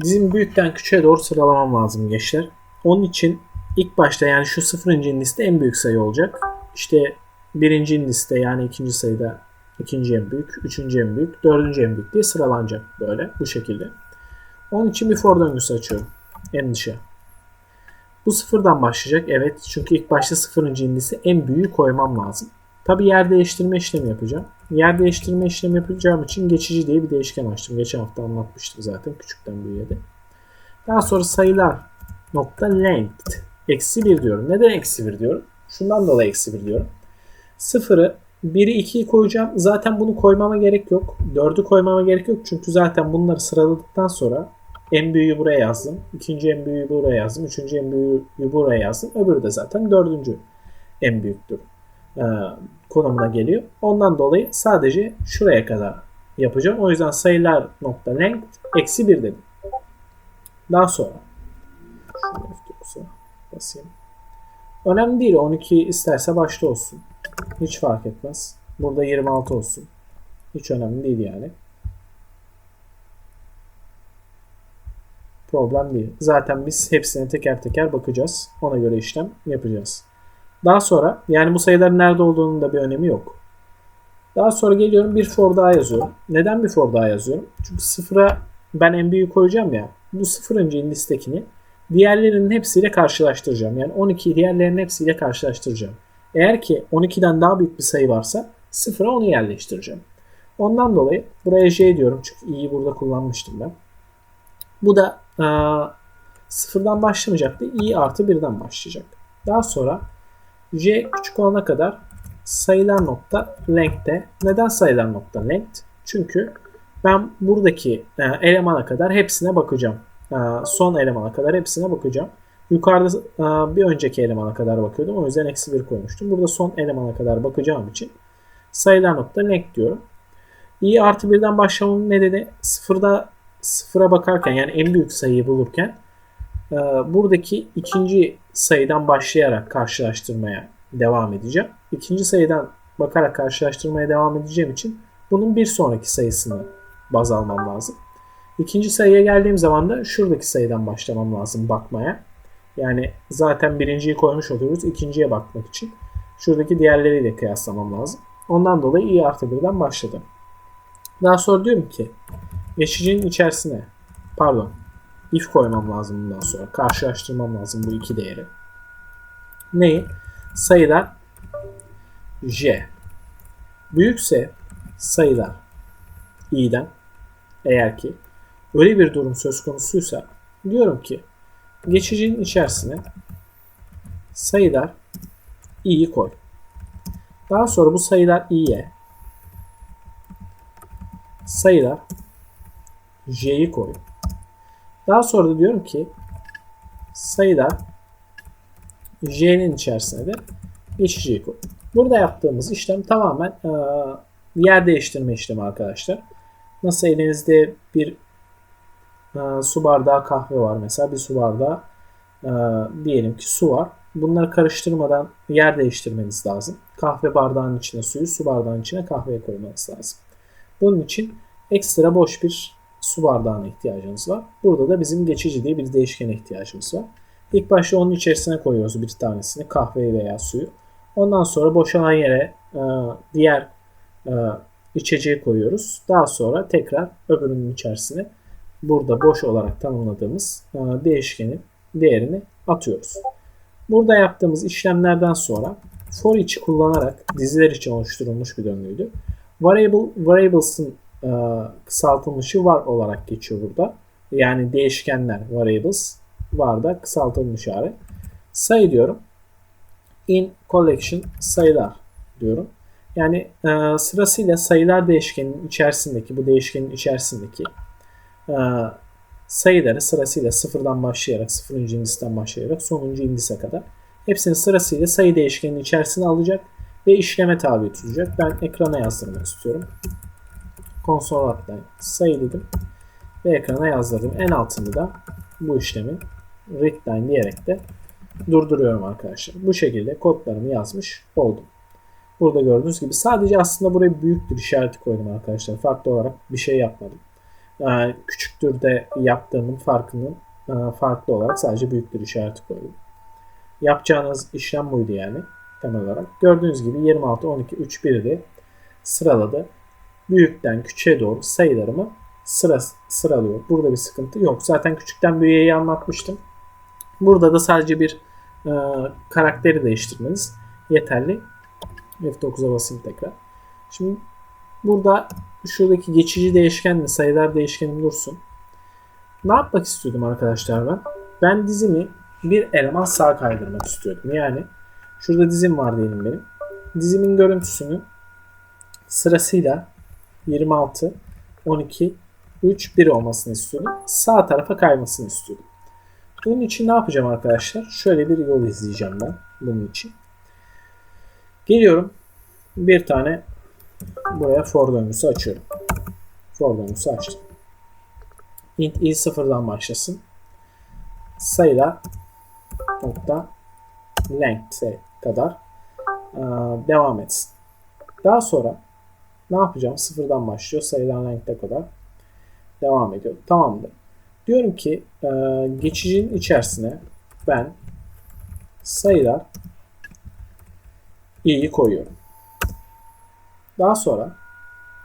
Dizimi büyükten küçüğe doğru sıralamam lazım gençler. Onun için ilk başta yani şu sıfırıncı liste en büyük sayı olacak. İşte birinci liste yani ikinci sayıda ikinci en büyük, üçüncü en büyük, dördüncü en büyük diye sıralanacak böyle bu şekilde. Onun için bir for döngüsü açıyorum. En dışa. Bu sıfırdan başlayacak. Evet çünkü ilk başta sıfırıncı indisi en büyüğü koymam lazım. Tabi yer değiştirme işlemi yapacağım. Yer değiştirme işlemi yapacağım için geçici diye bir değişken açtım. Geçen hafta anlatmıştım zaten küçükten büyüğe de. Daha sonra sayılar nokta length eksi 1 diyorum. Neden eksi 1 diyorum? Şundan dolayı eksi 1 diyorum. Sıfırı 1'i 2'yi koyacağım. Zaten bunu koymama gerek yok. 4'ü koymama gerek yok. Çünkü zaten bunları sıraladıktan sonra en büyüğü buraya yazdım. ikinci en büyüğü buraya yazdım. Üçüncü en büyüğü buraya yazdım. Öbürü de zaten dördüncü en büyüktür. Ee, konumuna geliyor. Ondan dolayı sadece şuraya kadar yapacağım. O yüzden sayılar nokta length eksi 1 dedim. Daha sonra basayım. Önemli değil. 12 isterse başta olsun. Hiç fark etmez. Burada 26 olsun. Hiç önemli değil yani. Problem değil. Zaten biz hepsine teker teker bakacağız. Ona göre işlem yapacağız. Daha sonra yani bu sayıların nerede olduğunun da bir önemi yok. Daha sonra geliyorum bir for daha yazıyorum. Neden bir for daha yazıyorum? Çünkü sıfıra ben en büyüğü koyacağım ya. Bu sıfırıncı listekini diğerlerinin hepsiyle karşılaştıracağım. Yani 12'yi diğerlerinin hepsiyle karşılaştıracağım. Eğer ki 12'den daha büyük bir sayı varsa sıfıra onu yerleştireceğim. Ondan dolayı buraya j diyorum çünkü i'yi burada kullanmıştım ben. Bu da e, sıfırdan başlamayacaktı. i artı birden başlayacak. Daha sonra j küçük olana kadar sayılar nokta length'te. Neden sayılar nokta length? Çünkü ben buradaki e, elemana kadar hepsine bakacağım. E, son elemana kadar hepsine bakacağım. Yukarıda e, bir önceki elemana kadar bakıyordum. O yüzden eksi 1 koymuştum. Burada son elemana kadar bakacağım için sayılar nokta length diyorum. i artı 1'den başlamamın nedeni sıfırda sıfıra bakarken yani en büyük sayıyı bulurken e, buradaki ikinci sayıdan başlayarak karşılaştırmaya devam edeceğim. İkinci sayıdan bakarak karşılaştırmaya devam edeceğim için bunun bir sonraki sayısını baz almam lazım. İkinci sayıya geldiğim zaman da şuradaki sayıdan başlamam lazım bakmaya. Yani zaten birinciyi koymuş oluyoruz. ikinciye bakmak için. Şuradaki diğerleriyle kıyaslamam lazım. Ondan dolayı i artı 1'den başladım. Daha sonra diyorum ki geçicinin içerisine pardon if koymam lazım bundan sonra. Karşılaştırmam lazım bu iki değeri. Neyi? Sayılar j. Büyükse sayılar i'den eğer ki öyle bir durum söz konusuysa diyorum ki geçicinin içerisine sayılar i'yi koy. Daha sonra bu sayılar i'ye sayılar j'yi koy. Daha sonra da diyorum ki sayılar j'nin içerisine de geçiciyi koy. Burada yaptığımız işlem tamamen e, yer değiştirme işlemi arkadaşlar. Nasıl elinizde bir e, su bardağı kahve var mesela bir su bardağı e, diyelim ki su var. Bunları karıştırmadan yer değiştirmeniz lazım. Kahve bardağının içine suyu, su bardağının içine kahveyi koymanız lazım. Bunun için ekstra boş bir su bardağına ihtiyacınız var. Burada da bizim geçici diye bir değişkene ihtiyacımız var. İlk başta onun içerisine koyuyoruz bir tanesini kahveyi veya suyu. Ondan sonra boşalan yere e, diğer e, içeceği koyuyoruz. Daha sonra tekrar öbürünün içerisine burada boş olarak tanımladığımız e, değişkenin değerini atıyoruz. Burada yaptığımız işlemlerden sonra for içi kullanarak diziler için oluşturulmuş bir döngüydü. Variable, variables'ın e, kısaltılmışı var olarak geçiyor burada. Yani değişkenler variables var da kısaltılmış hali. Sayı diyorum. In collection sayılar diyorum. Yani e, sırasıyla sayılar değişkenin içerisindeki bu değişkenin içerisindeki e, sayıları sırasıyla sıfırdan başlayarak sıfırıncı indisten başlayarak sonuncu indise kadar hepsini sırasıyla sayı değişkeninin içerisine alacak ve işleme tabi tutacak. Ben ekrana yazdırmak istiyorum. Console outline sayı ve ekrana yazdırdım. En altında da bu işlemi readline diyerek de durduruyorum arkadaşlar. Bu şekilde kodlarımı yazmış oldum. Burada gördüğünüz gibi sadece aslında buraya büyük bir işareti koydum arkadaşlar. Farklı olarak bir şey yapmadım. e, küçüktür de yaptığımın farkının e, farklı olarak sadece büyüktür işareti koydum. Yapacağınız işlem buydu yani temel olarak. Gördüğünüz gibi 26, 12, 3, 1'i sıraladı. Büyükten küçüğe doğru sayılarımı sıra, sıralıyor. Burada bir sıkıntı yok. Zaten küçükten büyüğe anlatmıştım. Burada da sadece bir e, karakteri değiştirmeniz yeterli. F9'a basayım tekrar. Şimdi burada şuradaki geçici değişkenle sayılar değişkenim dursun. Ne yapmak istiyordum arkadaşlar ben? Ben dizimi bir eleman sağa kaydırmak istiyordum. Yani şurada dizim var diyelim benim. Dizimin görüntüsünü sırasıyla 26, 12, 3, 1 olmasını istiyordum. Sağ tarafa kaymasını istiyordum. Bunun için ne yapacağım arkadaşlar? Şöyle bir yol izleyeceğim ben bunun için. Geliyorum. Bir tane buraya for döngüsü açıyorum. For döngüsü açtım. int i sıfırdan başlasın. Sayılar nokta length'e kadar devam etsin. Daha sonra ne yapacağım? Sıfırdan başlıyor. Sayılar length'e kadar devam ediyor. Tamamdır. Diyorum ki e, geçicinin içerisine ben sayılar i'yi koyuyorum. Daha sonra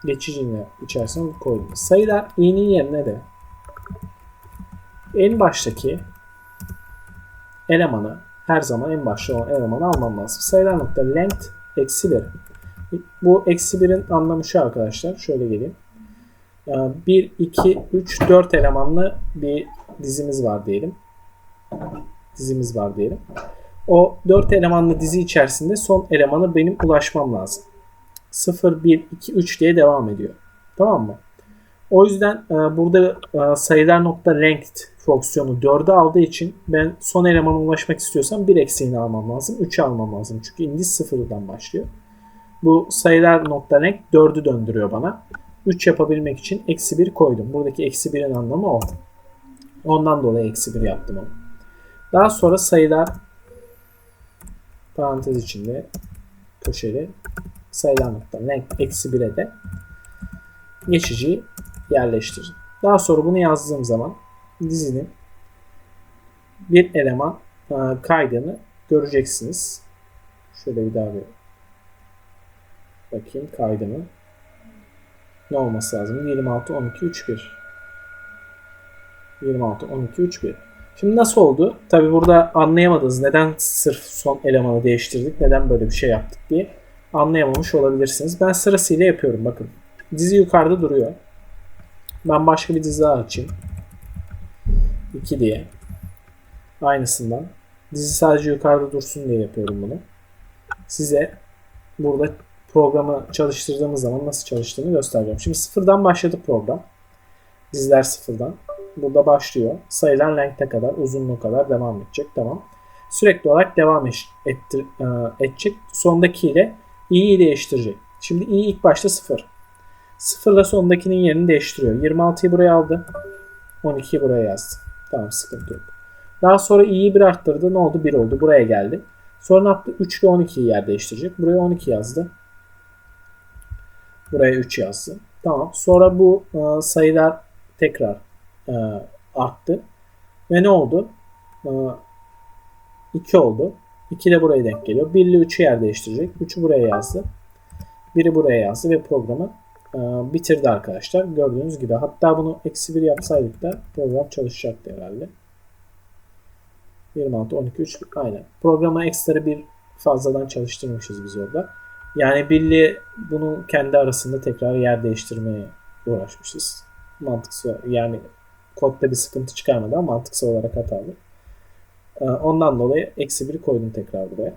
geçicinin içerisine koydum. Sayılar i'nin yerine de en baştaki elemanı her zaman en başta olan elemanı almam lazım. Sayılar nokta length eksi 1. Bu eksi 1'in anlamı şu arkadaşlar. Şöyle geleyim. 1, 2, 3, 4 elemanlı bir dizimiz var diyelim. Dizimiz var diyelim. O 4 elemanlı dizi içerisinde son elemana benim ulaşmam lazım. 0, 1, 2, 3 diye devam ediyor. Tamam mı? O yüzden e, burada e, sayılar nokta length fonksiyonu 4'ü aldığı için ben son elemana ulaşmak istiyorsam 1 eksiğini almam lazım. 3'ü almam lazım. Çünkü indiz 0'dan başlıyor. Bu sayılar nokta length 4'ü döndürüyor bana. 3 yapabilmek için eksi 1 koydum. Buradaki eksi 1'in anlamı o. Ondan dolayı eksi 1 yaptım onu. Daha sonra sayılar parantez içinde köşeli sayılar nokta length eksi 1'e de geçiciyi yerleştirdim. Daha sonra bunu yazdığım zaman dizinin bir eleman e, kaydını göreceksiniz. Şöyle bir daha bir bakayım kaydını. Ne olması lazım? 26, 12, 3, 1. 26, 12, 3, 1. Şimdi nasıl oldu? Tabi burada anlayamadınız. Neden sırf son elemanı değiştirdik? Neden böyle bir şey yaptık diye anlayamamış olabilirsiniz. Ben sırasıyla yapıyorum. Bakın. Dizi yukarıda duruyor. Ben başka bir dizi daha açayım. 2 diye. Aynısından. Dizi sadece yukarıda dursun diye yapıyorum bunu. Size burada programı çalıştırdığımız zaman nasıl çalıştığını göstereceğim. Şimdi sıfırdan başladı program. Diziler sıfırdan. Burada başlıyor. Sayılan length'e kadar, uzunluğu kadar devam edecek. Tamam. Sürekli olarak devam ettir, e, edecek. Sondakiyle i'yi değiştirecek. Şimdi i ilk başta sıfır. Sıfırla sondakinin yerini değiştiriyor. 26'yı buraya aldı. 12'yi buraya yazdı. Tamam sıkıntı yok. Daha sonra i'yi bir arttırdı. Ne oldu? 1 oldu. Buraya geldi. Sonra ne yaptı? 3 ile 12'yi yer değiştirecek. Buraya 12 yazdı. Buraya 3 yazdı. Tamam. Sonra bu e, sayılar tekrar e, arttı. Ve ne oldu? E, 2 oldu. 2 de buraya denk geliyor. 1 ile 3'ü yer değiştirecek. 3'ü buraya yazdı. 1'i buraya yazdı ve programı e, bitirdi arkadaşlar. Gördüğünüz gibi. Hatta bunu eksi 1 yapsaydık da program çalışacaktı herhalde. 26, 12, 3 aynen. Programı ekstra bir fazladan çalıştırmışız biz orada. Yani Billy bunu kendi arasında tekrar yer değiştirmeye uğraşmışız. Mantıksal yani kodda bir sıkıntı çıkarmadı ama mantıksal olarak hatalı. Ee, ondan dolayı eksi 1 koydum tekrar buraya.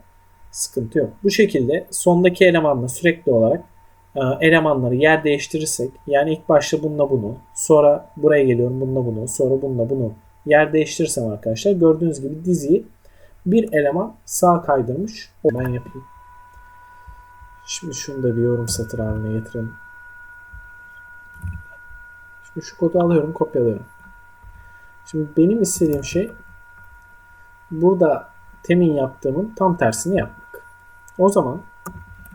Sıkıntı yok. Bu şekilde sondaki elemanla sürekli olarak e, elemanları yer değiştirirsek yani ilk başta bununla bunu sonra buraya geliyorum bununla bunu sonra bununla bunu yer değiştirirsem arkadaşlar gördüğünüz gibi diziyi bir eleman sağ kaydırmış. Ben yapayım. Şimdi şunu da bir yorum satır haline getirelim. Şimdi şu kodu alıyorum, kopyalıyorum. Şimdi benim istediğim şey burada temin yaptığımın tam tersini yapmak. O zaman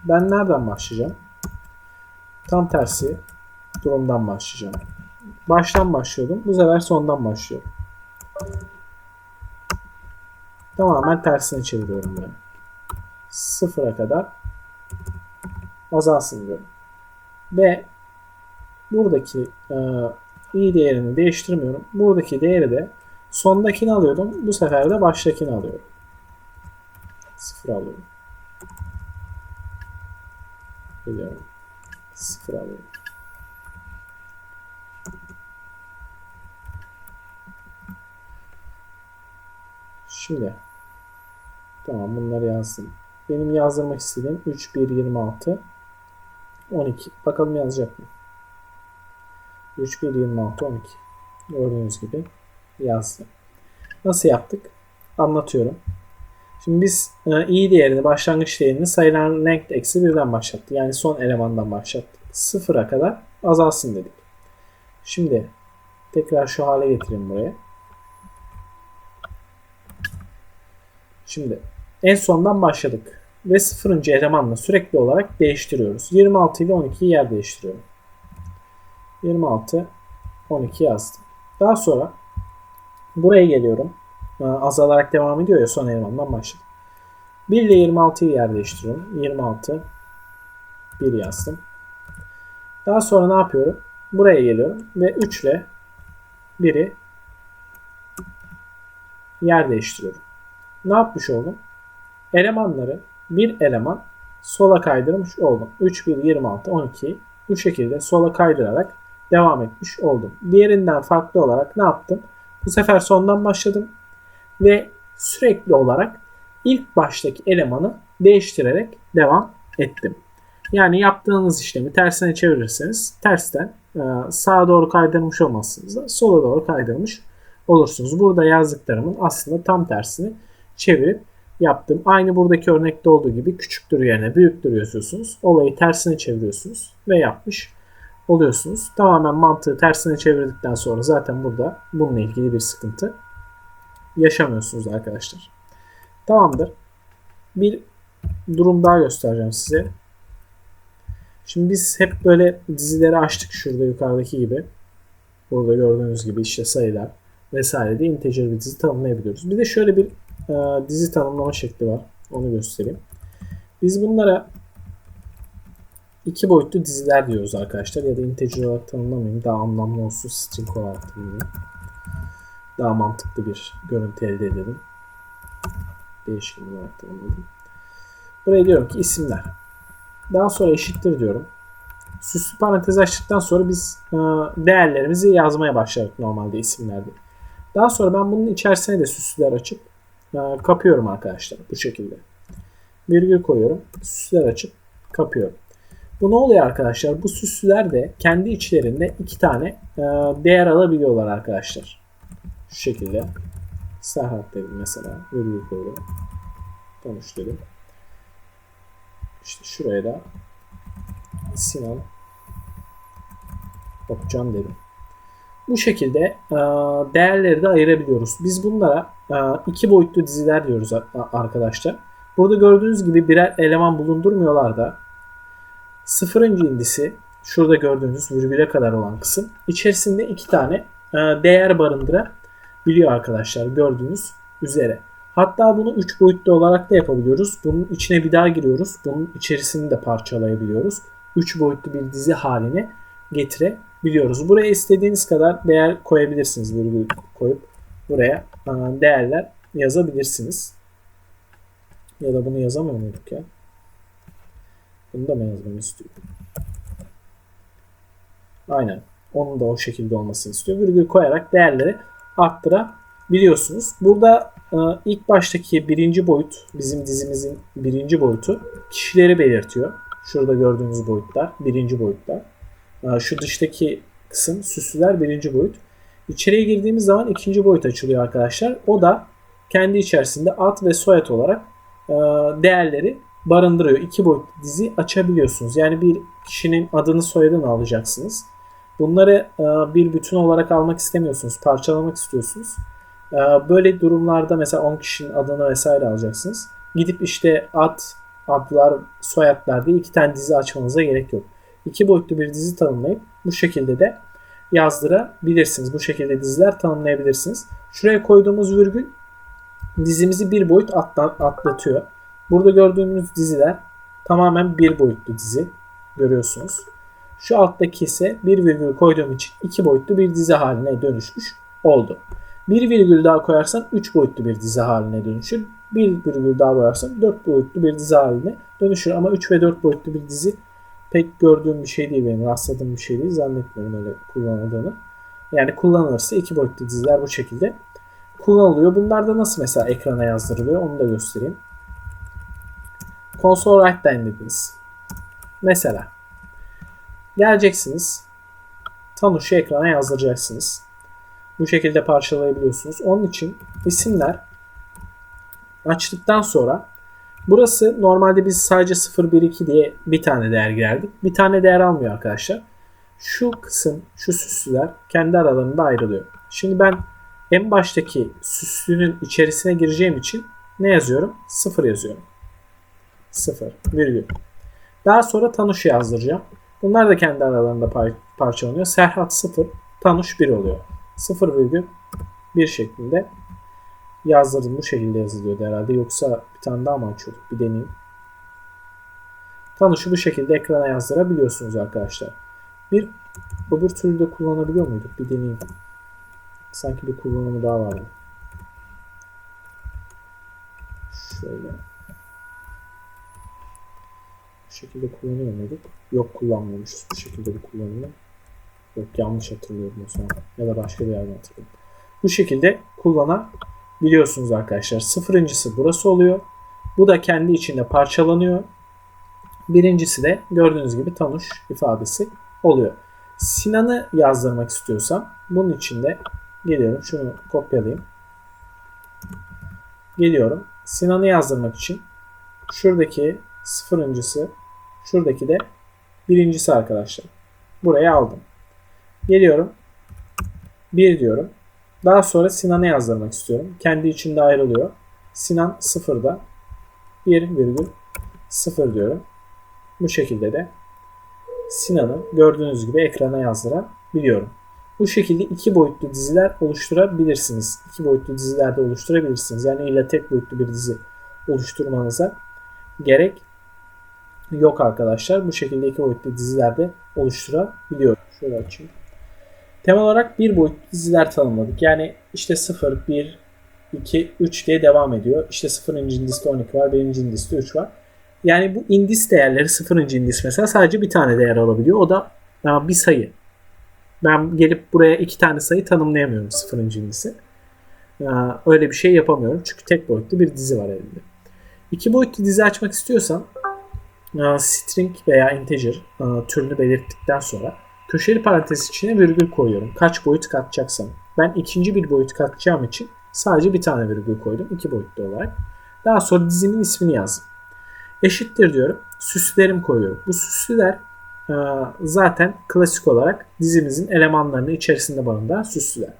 ben nereden başlayacağım? Tam tersi durumdan başlayacağım. Baştan başlıyordum. Bu sefer sondan başlıyorum. Tamamen tersine çeviriyorum bunu. Sıfıra kadar azalsın diyorum. Ve buradaki e, i değerini değiştirmiyorum. Buradaki değeri de sondakini alıyordum. Bu sefer de baştakini alıyorum. Sıfır alıyorum. Biliyorum. Sıfır alıyorum. Şimdi tamam bunları yazdım. Benim yazdırmak istediğim 3, 1, 26, 12. Bakalım yazacak mı? 3, 1, 26, 12. Gördüğünüz gibi yazdı. Nasıl yaptık? Anlatıyorum. Şimdi biz e, i değerini, başlangıç değerini sayılan length eksi birden başlattı. Yani son elemandan başlattık. Sıfıra kadar azalsın dedik. Şimdi tekrar şu hale getireyim buraya. Şimdi en sondan başladık. Ve sıfırıncı elemanla sürekli olarak değiştiriyoruz. 26 ile 12'yi yer değiştiriyorum. 26, 12 yazdım. Daha sonra buraya geliyorum. Ee, azalarak devam ediyor ya son elemandan başladım. 1 ile 26'yı yer değiştiriyorum. 26, 1 yazdım. Daha sonra ne yapıyorum? Buraya geliyorum ve 3 ile 1'i yer değiştiriyorum. Ne yapmış oldum? Elemanları bir eleman sola kaydırmış oldum. 3, 1, 26, 12 bu şekilde sola kaydırarak devam etmiş oldum. Diğerinden farklı olarak ne yaptım? Bu sefer sondan başladım ve sürekli olarak ilk baştaki elemanı değiştirerek devam ettim. Yani yaptığınız işlemi tersine çevirirseniz tersten e, sağa doğru kaydırmış olmazsınız da sola doğru kaydırmış olursunuz. Burada yazdıklarımın aslında tam tersini çevirip yaptım. Aynı buradaki örnekte olduğu gibi küçüktür yerine büyüktür yazıyorsunuz. Olayı tersine çeviriyorsunuz ve yapmış oluyorsunuz. Tamamen mantığı tersine çevirdikten sonra zaten burada bununla ilgili bir sıkıntı yaşamıyorsunuz arkadaşlar. Tamamdır. Bir durum daha göstereceğim size. Şimdi biz hep böyle dizileri açtık şurada yukarıdaki gibi. Burada gördüğünüz gibi işte sayılar vesaire de integer bir dizi tanımlayabiliyoruz. Bir de şöyle bir e, dizi tanımlama şekli var. Onu göstereyim. Biz bunlara iki boyutlu diziler diyoruz arkadaşlar. Ya da integer olarak tanımlamayayım. Daha anlamlı olsun. String olarak tanımlayayım. Daha mantıklı bir görüntü elde edelim. Değişken olarak tanımladım. Buraya diyorum ki isimler. Daha sonra eşittir diyorum. Süslü parantez açtıktan sonra biz e, değerlerimizi yazmaya başladık normalde isimlerde. Daha sonra ben bunun içerisine de süslüler açıp kapıyorum arkadaşlar bu şekilde. Virgül koyuyorum. Süsler açıp kapıyorum. Bu ne oluyor arkadaşlar? Bu süslüler de kendi içlerinde iki tane e, değer alabiliyorlar arkadaşlar. Şu şekilde. Serhat dedim mesela. Virgül koyuyorum. Konuş dedim. İşte şuraya da Sinan Okcan dedim. Bu şekilde e, değerleri de ayırabiliyoruz. Biz bunlara e, iki boyutlu diziler diyoruz arkadaşlar. Burada gördüğünüz gibi birer eleman bulundurmuyorlar da sıfırıncı indisi şurada gördüğünüz virgüle kadar olan kısım içerisinde iki tane e, değer barındırabiliyor arkadaşlar gördüğünüz üzere. Hatta bunu 3 boyutlu olarak da yapabiliyoruz. Bunun içine bir daha giriyoruz. Bunun içerisini de parçalayabiliyoruz. 3 boyutlu bir dizi haline getirebiliyoruz. Buraya istediğiniz kadar değer koyabilirsiniz. Virgül koyup buraya e, değerler yazabilirsiniz. Ya da bunu yazamıyor muyduk ya? Bunu da mı yazmamı istiyor? Aynen. Onun da o şekilde olmasını istiyor. Virgül koyarak değerleri arttırabiliyorsunuz. Burada e, ilk baştaki birinci boyut bizim dizimizin birinci boyutu kişileri belirtiyor. Şurada gördüğünüz boyutlar birinci boyutlar. E, şu dıştaki kısım süslüler birinci boyut. İçeriye girdiğimiz zaman ikinci boyut açılıyor arkadaşlar. O da kendi içerisinde ad ve soyad olarak e, değerleri barındırıyor. İki boyutlu dizi açabiliyorsunuz. Yani bir kişinin adını soyadını alacaksınız. Bunları bir bütün olarak almak istemiyorsunuz. Parçalamak istiyorsunuz. Böyle durumlarda mesela 10 kişinin adını vesaire alacaksınız. Gidip işte ad, adlar, soyadlar diye iki tane dizi açmanıza gerek yok. İki boyutlu bir dizi tanımlayıp bu şekilde de yazdırabilirsiniz. Bu şekilde diziler tanımlayabilirsiniz. Şuraya koyduğumuz virgül dizimizi bir boyut atla- atlatıyor. Burada gördüğünüz diziler tamamen bir boyutlu dizi. Görüyorsunuz. Şu alttaki ise bir virgül koyduğum için iki boyutlu bir dizi haline dönüşmüş oldu. Bir virgül daha koyarsam 3 boyutlu bir dizi haline dönüşür. Bir virgül daha koyarsam 4 boyutlu bir dizi haline dönüşür. Ama 3 ve 4 boyutlu bir dizi pek gördüğüm bir şey değil benim. Rastladığım bir şey değil. Zannetmiyorum öyle kullanıldığını. Yani kullanılırsa iki boyutlu diziler bu şekilde kullanılıyor. Bunlar da nasıl mesela ekrana yazdırılıyor onu da göstereyim. Console write dediniz. Mesela geleceksiniz. Tanuş'u ekrana yazdıracaksınız. Bu şekilde parçalayabiliyorsunuz. Onun için isimler açtıktan sonra burası normalde biz sadece 0, 1, 2 diye bir tane değer girerdik. Bir tane değer almıyor arkadaşlar. Şu kısım, şu süslüler kendi aralarında ayrılıyor. Şimdi ben en baştaki süslünün içerisine gireceğim için ne yazıyorum? 0 yazıyorum. 0, virgül. Daha sonra Tanuş yazdıracağım. Bunlar da kendi aralarında par- parçalanıyor. Serhat 0, Tanuş 1 oluyor. 0 virgül 1 şeklinde yazdırdım. Bu şekilde yazılıyordu herhalde. Yoksa bir tane daha mı açıyorduk? Bir deneyeyim. Tanış'ı bu şekilde ekrana yazdırabiliyorsunuz arkadaşlar. Bir öbür türlü de kullanabiliyor muyduk? Bir deneyeyim. Sanki bir kullanımı daha vardı. Şöyle. Bu şekilde kullanıyor muyduk? Yok kullanmıyormuşuz. Bu şekilde bir kullanıyor. Yok yanlış hatırlıyorum o zaman. Ya da başka bir yerden hatırlıyorum. Bu şekilde kullanabiliyorsunuz arkadaşlar. Sıfırıncısı burası oluyor. Bu da kendi içinde parçalanıyor. Birincisi de gördüğünüz gibi Tanuş ifadesi oluyor. Sinan'ı yazdırmak istiyorsam bunun için de geliyorum. Şunu kopyalayayım. Geliyorum. Sinan'ı yazdırmak için şuradaki sıfırıncısı şuradaki de birincisi arkadaşlar. Buraya aldım. Geliyorum. 1 diyorum. Daha sonra Sinan'ı yazdırmak istiyorum. Kendi içinde ayrılıyor. Sinan 0'da 1,0 diyorum. Bu şekilde de Sinan'ı gördüğünüz gibi ekrana yazdırabiliyorum. Bu şekilde iki boyutlu diziler oluşturabilirsiniz. İki boyutlu dizilerde oluşturabilirsiniz. Yani illa tek boyutlu bir dizi oluşturmanıza gerek yok arkadaşlar. Bu şekilde iki boyutlu dizilerde oluşturabiliyorum. Şöyle açayım. Temel olarak bir boyutlu diziler tanımladık. Yani işte 0, 1, 2, 3 diye devam ediyor. İşte 0. indiste 12 var, 1. indiste 3 var. Yani bu indis değerleri 0. indis mesela sadece bir tane değer alabiliyor. O da bir sayı. Ben gelip buraya iki tane sayı tanımlayamıyorum 0. indisi. Öyle bir şey yapamıyorum. Çünkü tek boyutlu bir dizi var elimde. İki boyutlu dizi açmak istiyorsam string veya integer türünü belirttikten sonra köşeli parantez içine virgül koyuyorum. Kaç boyut katacaksam. Ben ikinci bir boyut katacağım için sadece bir tane virgül koydum. iki boyutlu olarak. Daha sonra dizimin ismini yazdım. Eşittir diyorum. Süslerim koyuyorum. Bu süsler zaten klasik olarak dizimizin elemanlarını içerisinde barındıran süsler.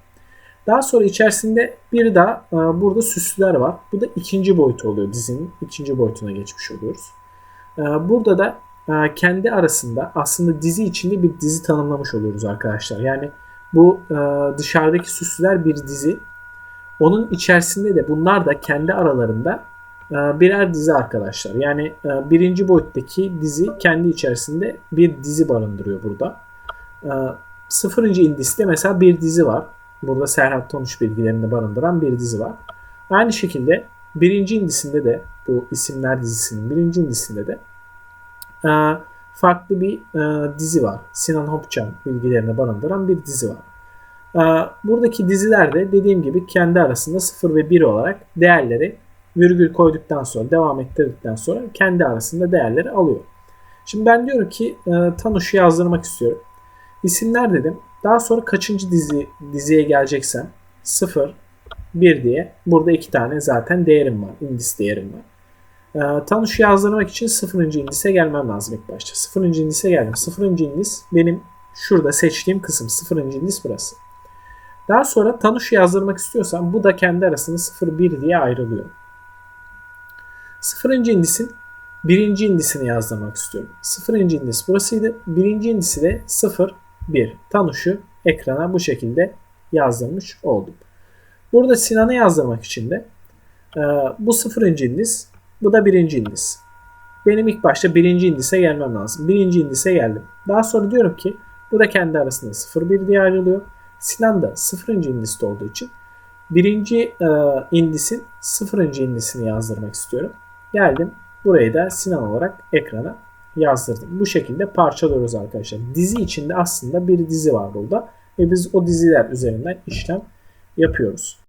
Daha sonra içerisinde bir daha burada süsler var. Bu da ikinci boyut oluyor dizinin. ikinci boyutuna geçmiş oluyoruz. Burada da kendi arasında aslında dizi içinde bir dizi tanımlamış oluyoruz arkadaşlar. Yani bu dışarıdaki süsler bir dizi. Onun içerisinde de bunlar da kendi aralarında birer dizi arkadaşlar. Yani birinci boyuttaki dizi kendi içerisinde bir dizi barındırıyor burada. Sıfırıncı indiste mesela bir dizi var. Burada Serhat Tonuş bilgilerini barındıran bir dizi var. Aynı şekilde birinci indisinde de bu isimler dizisinin birinci indisinde de farklı bir dizi var. Sinan Hopçam bilgilerini barındıran bir dizi var. Buradaki dizilerde dediğim gibi kendi arasında 0 ve 1 olarak değerleri virgül koyduktan sonra devam ettirdikten sonra kendi arasında değerleri alıyor. Şimdi ben diyorum ki Tanuş'u yazdırmak istiyorum. İsimler dedim. Daha sonra kaçıncı dizi diziye geleceksem 0, 1 diye burada iki tane zaten değerim var. indis değerim var. E, Tanuş'u yazdırmak için 0. indise gelmem lazım ilk başta. 0. indise geldim. 0. indis benim şurada seçtiğim kısım. 0. indis burası. Daha sonra Tanuş'u yazdırmak istiyorsam bu da kendi arasında 0-1 diye ayrılıyor. 0. indisin 1. indisini yazdırmak istiyorum. 0. indis burasıydı. 1. indisi de 0 bir tanışu ekrana bu şekilde yazdırmış oldum. Burada Sinan'ı yazdırmak için de e, bu sıfırıncı indis, bu da birinci indis. Benim ilk başta birinci indise gelmem lazım. Birinci indise geldim. Daha sonra diyorum ki bu da kendi arasında 0-1 diye ayrılıyor. Sinan da sıfırıncı indiste olduğu için birinci e, indisin sıfırıncı indisini yazdırmak istiyorum. Geldim. Burayı da Sinan olarak ekrana yazdırdım. Bu şekilde parçalıyoruz arkadaşlar. Dizi içinde aslında bir dizi var burada. Ve biz o diziler üzerinden işlem yapıyoruz.